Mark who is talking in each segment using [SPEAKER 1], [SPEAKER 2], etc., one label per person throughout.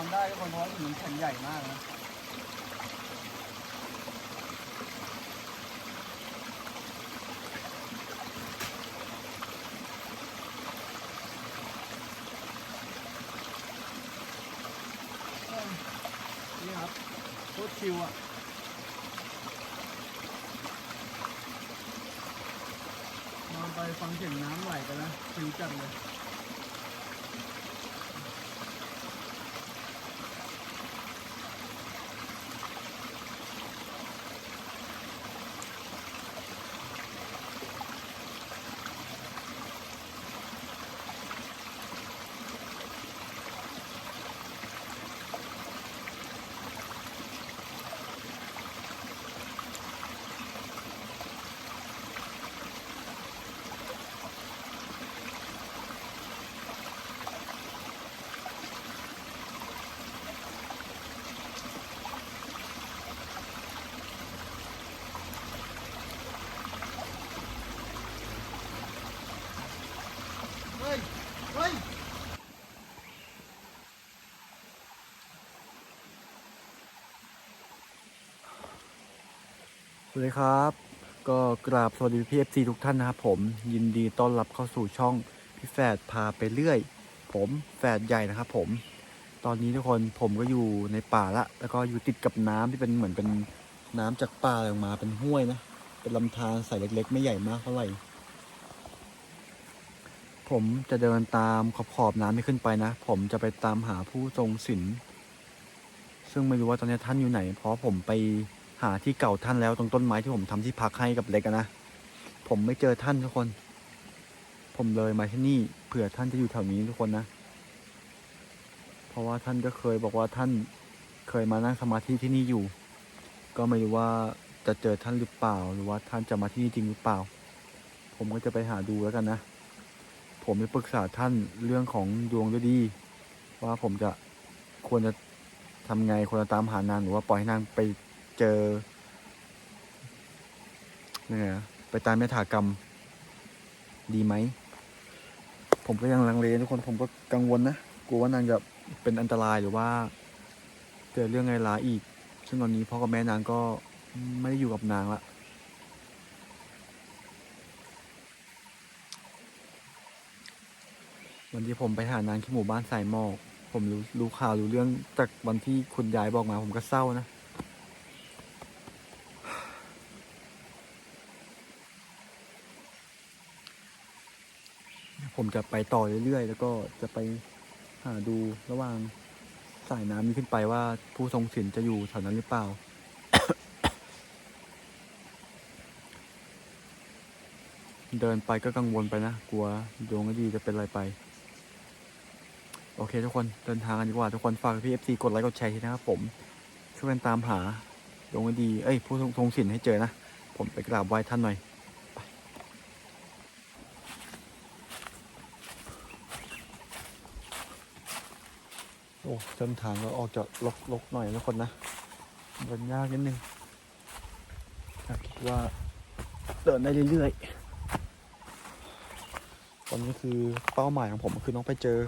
[SPEAKER 1] อนได้ทุกคนเพราะหินมันแข็งใหญ่มากนะเออนี่ครับโคตรชิวอะ นอนไปฟังเสียงน้ำไหลไปนะชิวจังเลย เฮ้ย เฮ้ย
[SPEAKER 2] สวัสดีครับ ก็กราบสวัสดีพี่เอฟซีทุกท่านนะครับผมยินดีต้อนรับเข้าสู่ช่องพี่แฝดพาไปเรื่อย ผมแฝดใหญ่นะครับผม ตอนนี้ทุกคนผมก็อยู่ในป่าละ แล้วก็อยู่ติดกับน้ำที่เป็นเหมือนเป็นน้ำจากป่าออกมาเป็นห้วยนะ เป็นลำธารใสเล็ก ๆ ไม่ใหญ่มากเท่าไหร่ ผมจะเดินตามขอบขอบน้ำที่ขึ้นไปนะ ผมจะไปตามหาผู้ทรงศีลซึ่งไม่รู้ว่าตอนนี้ท่านอยู่ไหน เพราะผมไป หาที่เก่าท่านแล้วตรงต้นไม้ที่ผมทำที่พักให้กับเล็กนะ ผมไม่เจอท่านทุกคน ผมเลยมาที่นี่เผื่อท่านจะอยู่แถวนี้ทุกคนนะ เพราะว่าท่านก็เคยบอกว่าท่านเคยมานั่งสมาธิที่นี่อยู่ ก็ไม่รู้ว่าจะเจอท่านหรือเปล่า หรือว่าท่านจะมาที่นี่จริงหรือเปล่า ผมก็จะไปหาดูแล้วกันนะ ผมไปปรึกษาท่านเรื่องของดวงด้วยดี ว่าผมจะควรจะทำไงควรจะตามหานางหรือว่าปล่อยให้นางไป เจอยังไงอะไปตามยถากรรม ดีไหม ผมก็ยังลังเลทุกคนผมก็กังวลนะกลัวว่านางจะเป็นอันตรายหรือว่า เกิดเรื่องไงร้ายอีก ซึ่งตอนนี้พ่อกับแม่นางก็ไม่ได้อยู่กับนางละวันที่ผมไปหานางที่หมู่บ้านสายหมอก ผมรู้รู้ข่าวรู้เรื่องจากวันที่คุณยายบอกมา ผมก็เศร้านะ ผมจะไปต่อเรื่อยๆ แล้วก็จะไปหาดูระหว่างสายน้ำนี้ขึ้นไปว่าผู้ทรงศีลจะอยู่แถวนั้นหรือเปล่า เดินไปก็กังวลไปนะ กลัวดวงไม่ดีจะเป็นอะไรไป โอเคทุกคนเดินทางกันดีกว่าทุกคนฝากพี่เอฟซีกดไลค์กดแชร์ทีนะครับผม ช่วยกันตามหาดวงไม่ดี เอ้ย ผู้ทรงทรงศีลให้เจอนะ ผมไปกราบไหว้ท่านหน่อย เส้นทางก็ออกจะลกๆหน่อยนะทุกคนนะเดินยากนิดนึงคิดว่าเดินได้เรื่อยๆ ตอนนี้คือเป้าหมายของผมคือต้องไปเจอ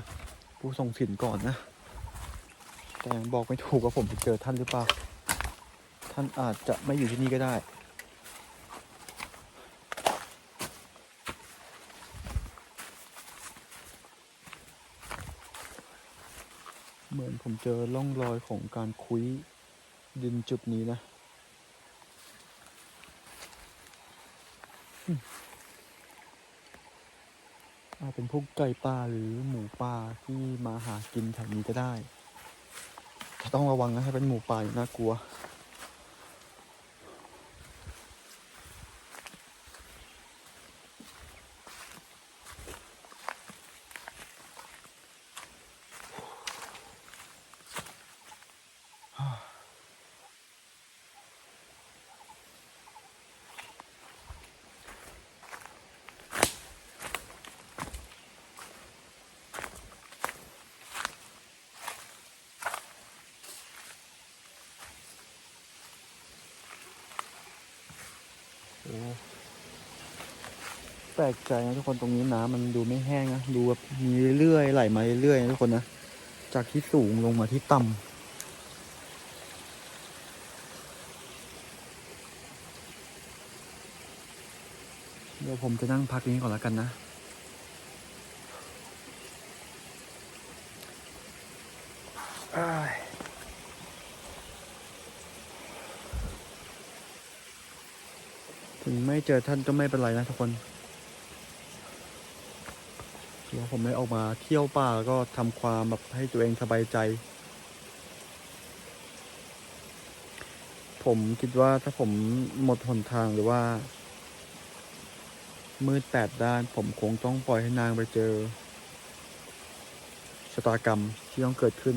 [SPEAKER 2] ผู้ทรงศีลก่อนนะ แต่ยังบอกไม่ถูกว่าผมจะเจอท่านหรือเปล่า ท่านอาจจะไม่อยู่ที่นี่ก็ได้ เหมือนผมเจอร่องรอยของการคุยดินจุดนี้นะอืมาจเป็นพวกไก่ป่าหรือหมูป่าที่มาหากินแถวนี้ก็ได้แต่ต้องระวังนะถ้าเป็นหมูป่าน่ากลัว ลกใจนะทุกคนตรงนี้น้ำมันดูไม่แห้งนะดูแบบมีเรื่อยๆไหลมาเรื่อยๆนะทุกคนนะจากที่สูงลงมาที่ต่ำเดี๋ยวผมจะนั่งพักนี้ก่อนแล้วกันนะอ้ายถึงไม่เจอท่านก็ไม่เป็นไรนะทุกคนถือ ว่าผมได้ออกมาเที่ยวป่าแล้วก็ทำความแบบให้ตัวเองสบายใจ ผมคิดว่าถ้าผมหมดหนทางหรือว่า มืดแปดด้าน ผมคงต้องปล่อยให้นางไปเจอชะตากรรมที่ต้องเกิดขึ้น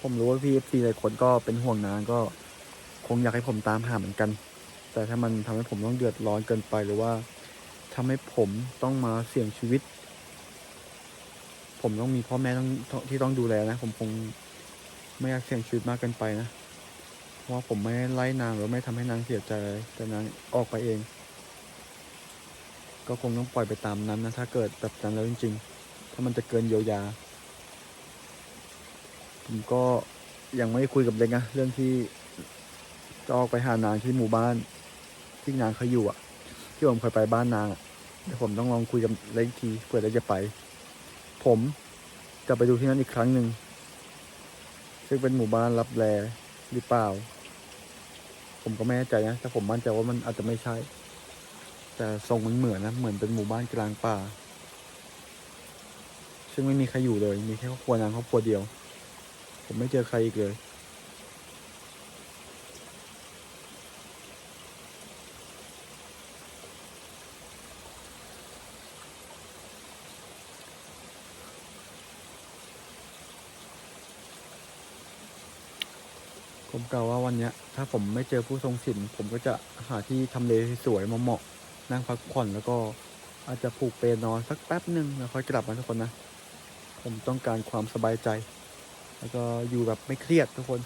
[SPEAKER 2] ผมรู้ว่าพี่เอฟซีหลายคนก็เป็นห่วงนางก็คงอยากให้ผมตามหาเหมือนกัน แต่ถ้ามันทำให้ผมต้องเดือดร้อนเกินไปหรือว่า ทำให้ผมต้องมาเสี่ยงชีวิต ผมต้องมีพ่อแม่ต้องที่ต้องดูแลนะ ผมคงไม่อยากเสี่ยงชีวิตมากเกินไปนะเพราะว่าผมไม่ไล่นางหรือไม่ทำให้นางเสียใจแต่นางออกไปเอง ก็คงต้องปล่อยไปตามนั้นนะ ถ้าเกิดแบบนั้นแล้วจริง ๆ ถ้ามันจะเกินเยียวยา ผมก็ยังไม่คุยกับเล็กนะเรื่องที่จะออกไปหานางที่หมู่บ้านที่นางเขาอยู่อะ ที่ผมเคยไปบ้านนางเดี๋ยวผมต้องลองคุยกับเล็กอีกทีเผื่อเล็กจะไป ผมจะไปดูที่นั่นอีกครั้งหนึ่งซึ่งเป็นหมู่บ้านรับแลหรือเปล่า ผมก็ไม่แน่ใจนะแต่ผมมั่นใจว่ามันอาจจะไม่ใช่ แต่ทรงมันเหมือนนะเหมือนเป็นหมู่บ้านกลางป่า ซึ่งไม่มีใครอยู่เลย มีแค่ครอบครัวนางครอบครัวเดียว ผมไม่เจอใครอีกเลย ผมกล่าวว่าวันนี้ถ้าผมไม่เจอผู้ทรงศิลผมก็จะหาที่ทำเลสวยเหมาะๆนั่งพักผ่อนแล้วก็อาจจะผูกเปลนอนสักแป๊บหนึ่งแล้วค่อยกลับมาทุกคนนะ ผมต้องการความสบายใจ แล้วก็อยู่แบบไม่เครียดทุกคน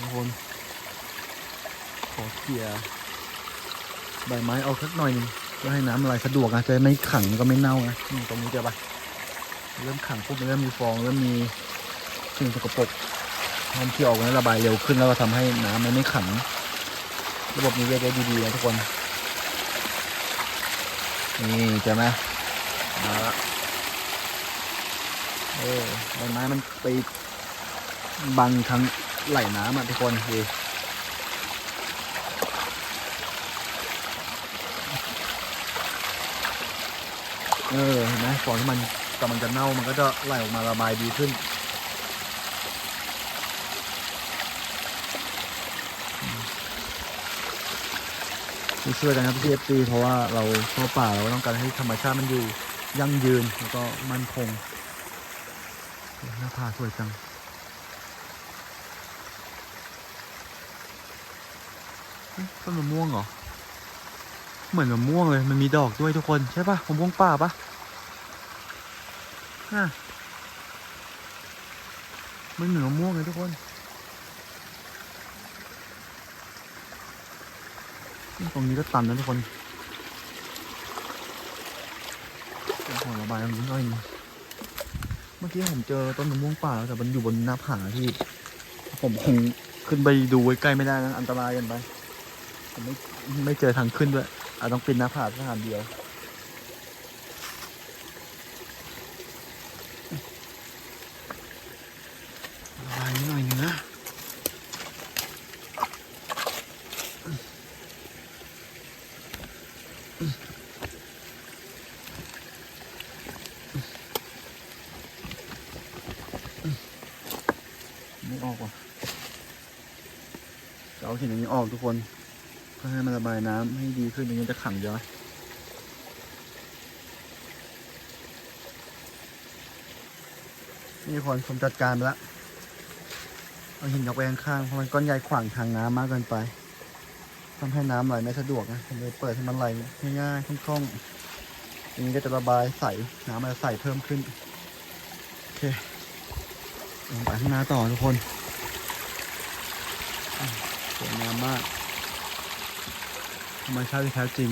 [SPEAKER 2] ทุกคน ขอเคลียร์ใบไม้เอาสักหน่อยหนึงเพื่อให้น้ำอะไรสะดวกนะจะไม่ขังก็ไม่เน่านะนี่ตรงนี้เจอปะเริ่มขังปุ๊บมันเริ่มมีฟองเริ่มมีสิ่งสกปรกน้ำที่ออกมันระบายเร็วขึ้นแล้วก็ทำให้น้ำมันไม่ขัง ระบบนี้เรียกได้ดีๆนะทุกคน นี่จอไหมมาละเออใบไม้มันไปบังทางไหลน้ำอะทุกคนดู เออเห็นไหมฟองที่มันกำลังจะเน่ามันก็จะไหลออกมาระบายดีขึ้นช่วยกันครับพี่เอฟซีเพราะว่าเราเข้าป่าเราต้องการให้ธรรมชาติมันอยู่ยั่งยืนแล้วก็มั่นคงหน้าผาสวยจังเอ๊ะต้นมะม่วงเหรอ เหมือนมะม่วงเลย มันมีดอกด้วยทุกคน ใช่ปะมะม่วงป่าปะ มันเหมือม่วงเลยทุกคน ตรงนี้ก็ตันนะทุกคนขอระบายตรงนี้หน่อยนึงเมื่อกี้ผมเจอต้นมะม่วงป่าแล้วแต่มันอยู่บนหน้าผาที่ ผมคงขึ้นไปดูใกล้ไม่ได้นะอันตรายกันไป ผมไม่ไม่เจอทางขึ้นด้วยอาจต้องปีนหน้าผาสถานเดียวระบายนิดหน่อยหนึงนะ ไม่ออกว่ะจะเอา หินอันนี้ออกทุกคนเพื่อให้มันระบายน้ำให้ดีขึ้นอย่างนี้จะขังเยอะนี่คนผมจัดการไปแล้วเอาหินยกไปข้างเพราะมันก้อนใหญ่ขวางทางน้ำมากเกินไปทำให้น้ำไหลไม่สะดวกนะผมเลยเปิดให้มันไหลง่ายๆคล่องๆอันนี้ก็จะระบายใสน้ำมันจะใสเพิ่มขึ้นโอเคลงไปข้างหน้าต่อทุกคน วยงามมากธรรมชาติที่แท้จริง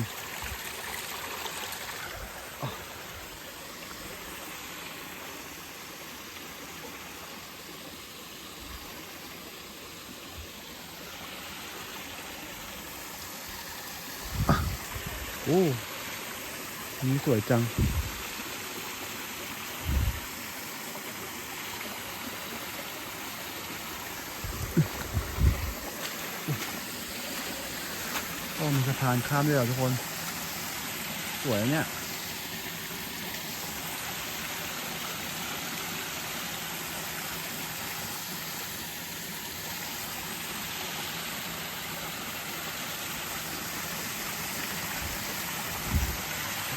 [SPEAKER 2] โอ้อันนี้สวยจัง ก็มีสะพานข้ามด้วยเหรอทุกคน สวยเนี่ย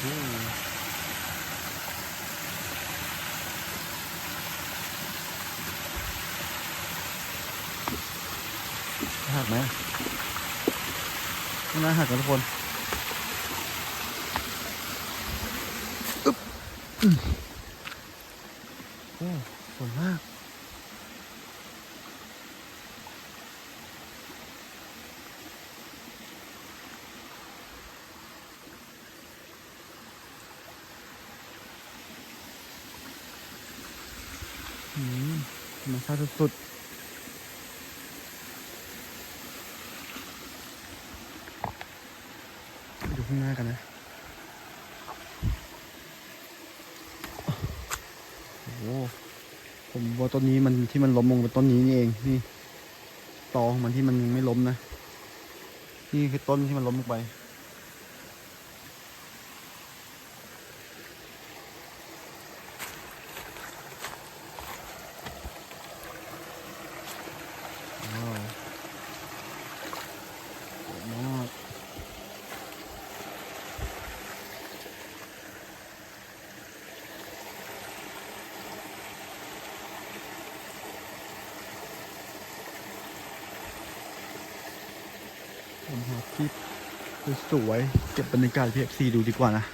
[SPEAKER 2] โอ้หักไหม น่าหักกันทุกคนอึ๊บอืมโอ้สวยมากอืมธรรมชาติสุดๆดู ข้างหน้ากันนะโอ้โหผมว่าต้นนี้มันที่มันล้มลงเป็นต้นนี้นี่เองนี่ตอของมันที่มันยังไม่ล้มนะ นี่คือต้นที่มันล้มลงไป ว้าวสวยมากผมหาคลิปสวยๆเก็บบ รรยากาศพีเอฟซีดูดีกว่านะ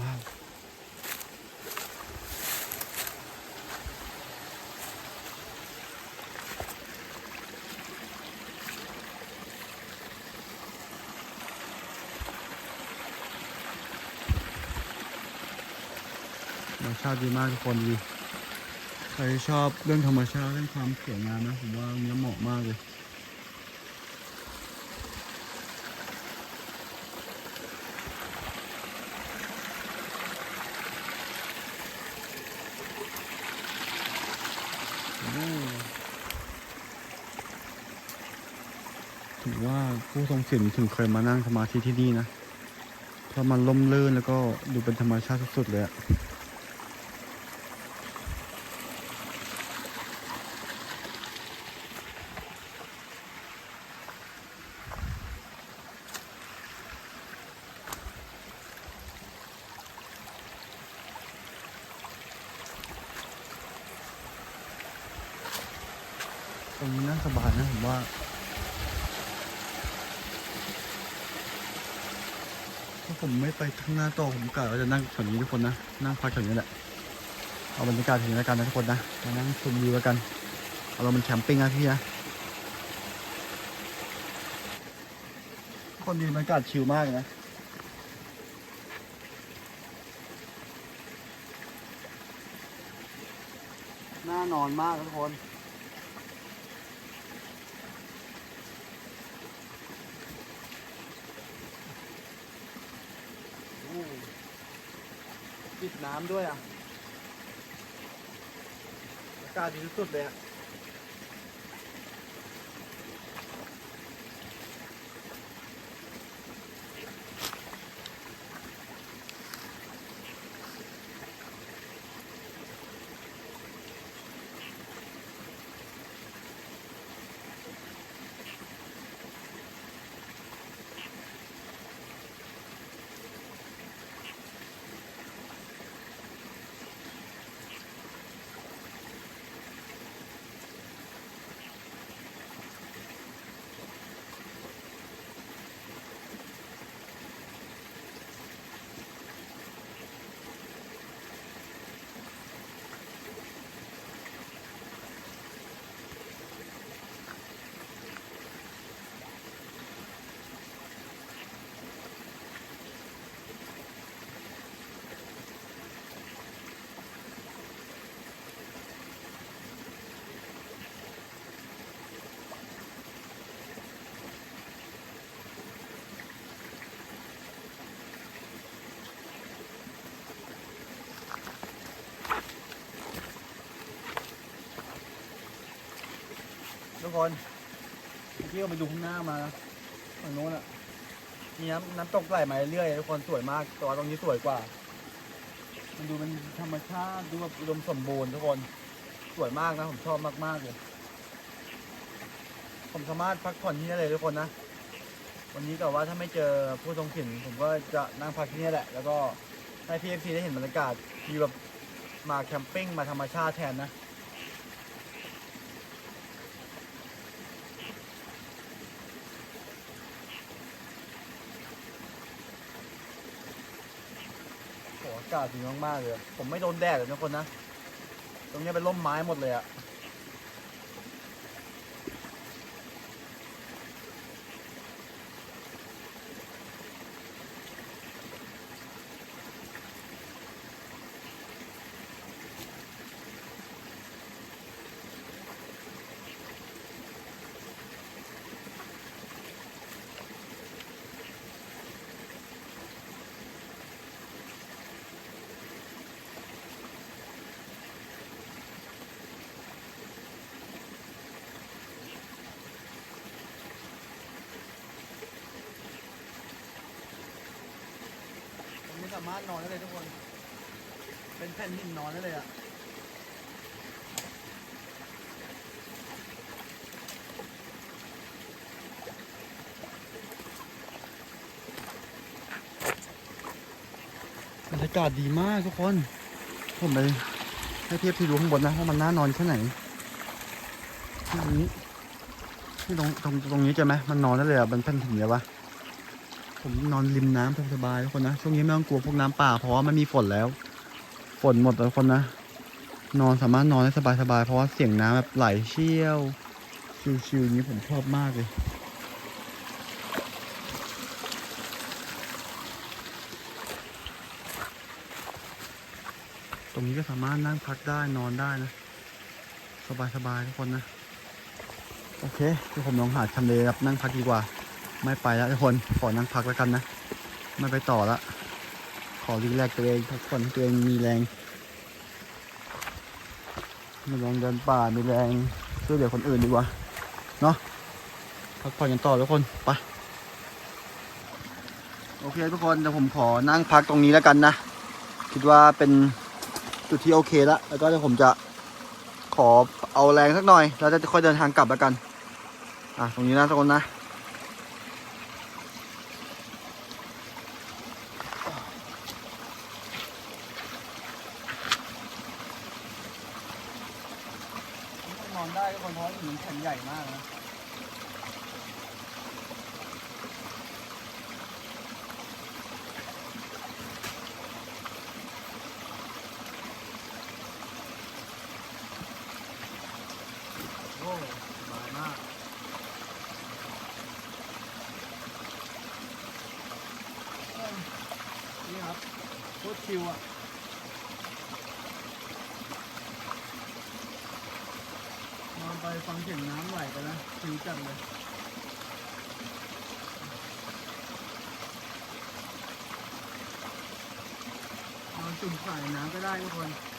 [SPEAKER 2] ว้าวธรรมชาติดีมากทุกคนดี รชอบเรื่องธรรมชาติเรื่องความสวยงามนะผมว่าเนี้ยเหมาะมากเลยถือว่าผู้ทรงศีลถึงเคยมานั่งสมาธิที่นี่นะเพราะมันล่มลื่นแล้วก็ดูเป็นธรรมชาติสุดๆเลยอะตรงนี้น่าสบายนะผมว่า ถ้าผมไม่ไป ข้างหน้าต่อผมกะว่าจะนั่งแถวนี้ทุกคนนะ นั่งพักแถวนี้แหละ เอาบรรยากาศแถวนี้แล้วกันนะทุกคนนะ มานั่งชมวิวแล้วกัน เอาเรามันแคมปิ้งนะพี่นะคนดีบรรยากาศชิลมากนะน่านอนมากทุกคน โอ้ปิด น้ำด้วยอะอากาศดีสุดเลยอะ ทุกคนเมื่อกี้เราไปดูข้างหน้ามานะฝั่งโน้นอะมีน้ำน้ำตกไหลมาเรื่อยๆทุกคนสวยมากแตัวาตรงนี้สวยกว่า มันดูเป็นธรรมชาติดูแบบอุดมสมบูรณ์ทุกคนสวยมากนะ ผมชอบมากๆเลยผมสามารถพักผ่อนที่นี่เลยทุกคนนะ วันนี้ก็ว่าถ้าไม่เจอผู้ทรงถิ่นผมก็จะนั่งพักที่นี่แหละ แล้วก็ให้พีเอฟซีได้เห็นบรรยากาศที่แบบมาแคมปิ้งมาธรรมชาติแทนนะากาศดีมากๆเลย ผมไม่โดนแดดเลยนะคนนะ ตรงนี้เป็นร่มไม้หมดเลยอะารถนอนได้เลยทุกคน เป็นแผ่นหินนอนได้เลยอะบรรยากาศดีมากทุกคน ผมไปให้เทียบที่ดูข้างบนนะว่ามันน่านอนแค่ไหนที่นี้ที่ตรงตรงตรงนี้ใช่ไหมมันนอนได้เลยอะมันแผ่นหินเลยวะ ผมนอนริมน้ำสบายๆทุกคนนะ ช่วงนี้ไม่ต้องกลัวพวกน้ำป่าเพราะว่ามันมีฝนแล้ว ฝนหมดแล้วทุกคนนะ นอนสามารถนอนได้สบายๆเพราะว่าเสียงน้ำแบบไหลเชี่ยว ชิวๆอย่างนี้ผมชอบมากเลยตรงนี้ก็สามารถนั่งพักได้นอนได้นะ สบายๆทุกคนนะ โอเคเดี๋ยวผมลองหาทำเลรับนั่งพักดีกว่า ไม่ไปแล้วทุกคนขอนั่งพักแล้วกันนะ ไม่ไปต่อละ ขอรีแลกตัวเองทุกคนตัวเองมีแรงมีแรงเดินป่ามีแรงช่วยเหลือคนอื่นดีกว่า เนาะพักผ่อนกันต่อทุกคน ไป โอเคทุกคนเดี๋ยวผมขอนั่งพักตรงนี้แล้วกันนะ คิดว่าเป็นจุดที่โอเคแล้ว แล้วก็เดี๋ยวผมจะขอเอาแรงสักหน่อย แล้วจะค่อยเดินทางกลับแล้วกัน อะ ตรงนี้นะทุกคนนะ นอนได้ทุกคนเพราะว่าหินแผ่นใหญ่มากนะ โอ้สบายมากเอ้ยนี่ครับโคตรชิวอะ นอนไปฟังเสียงน้ำไหลไปนะชิวจัดเลยนอน จุ่มข่ายน้ำก็ได้ทุกคน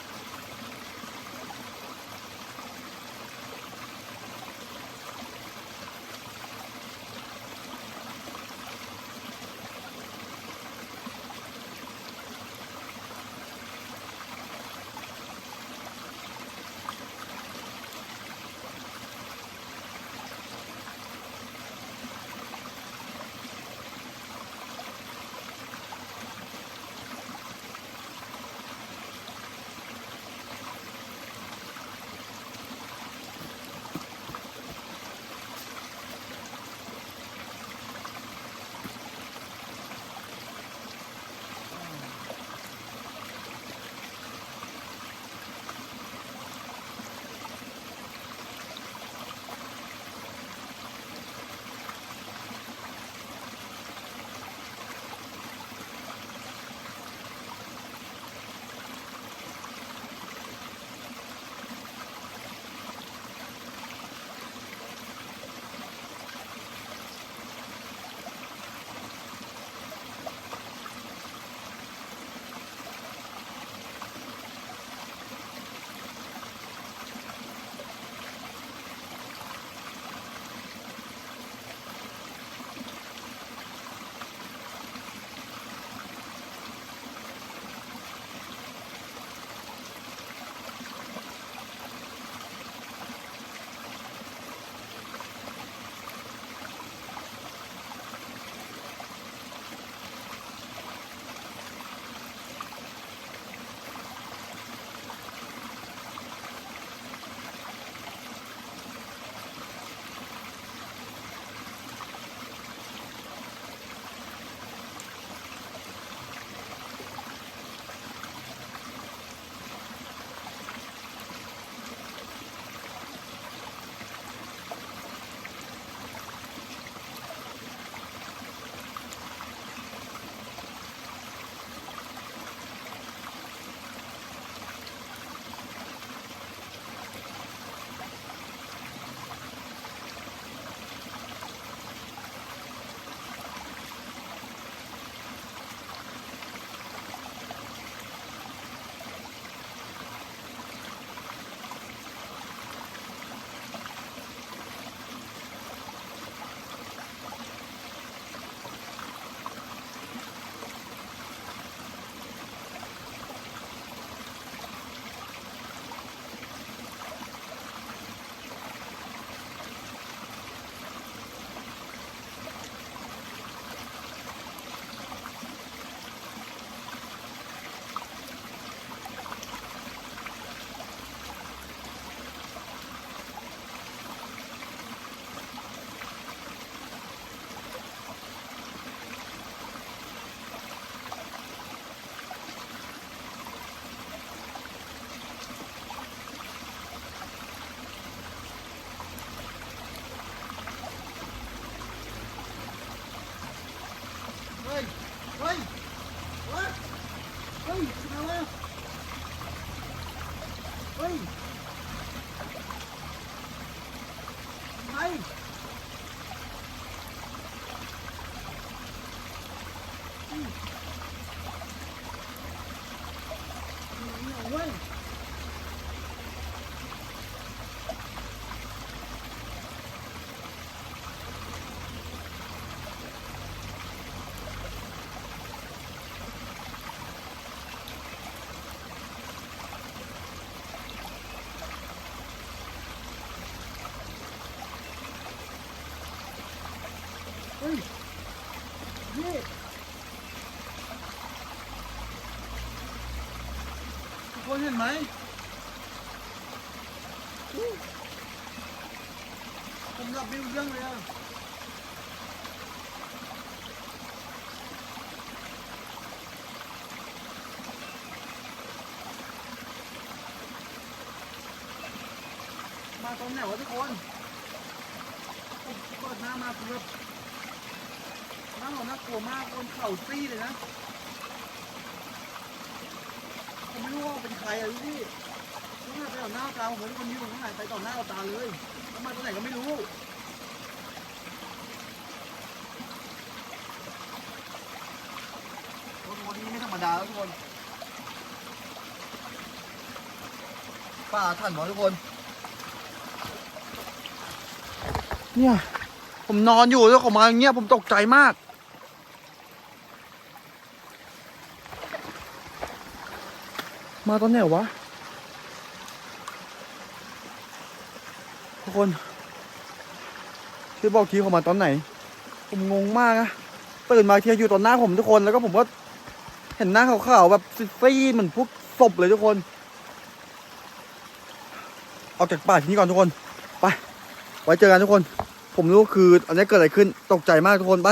[SPEAKER 1] คนเห็นไหมอู้ผมรับไม่รู้เรื่องเลยอะมาตอนไหนวะทุกคนผมเปิดหน้ามาคือแบบ น่าหวาดน่ากลัวาซี่เลยนะ ผมไม่รู้ว่าเป็นใครอะพี่ต้องมาไปต่อหน้าตาผมเหมือนคนนี้ผมหายไปต่อหน้าต่อตาเลยแล้วมาตัวไหนก็ไม่รู้รถนนี้ไม่ธรรมดาแล้วทุกคนป่าทันหมอทุกคน
[SPEAKER 2] เนี่ย ผมนอนอยู่แล้วเขามาอย่างเงี้ยผมตกใจมาก มาตอนไหนวะทุกคนช่วยบอกทีเขามาตอนไหน ผมงงมากอะตื่นมาเทียอยู่ตอนหน้าผมทุกคนแล้วก็ผมก็เห็นหน้าขาวๆแบบซีดเหมือนพวกศพเลยทุกคนออกจากป่าที่นี่ก่อนทุกคน ไป ไว้เจอกันทุกคน ผมรู้คืออันนี้เกิดอะไรขึ้น ตกใจมากทุกคน ไป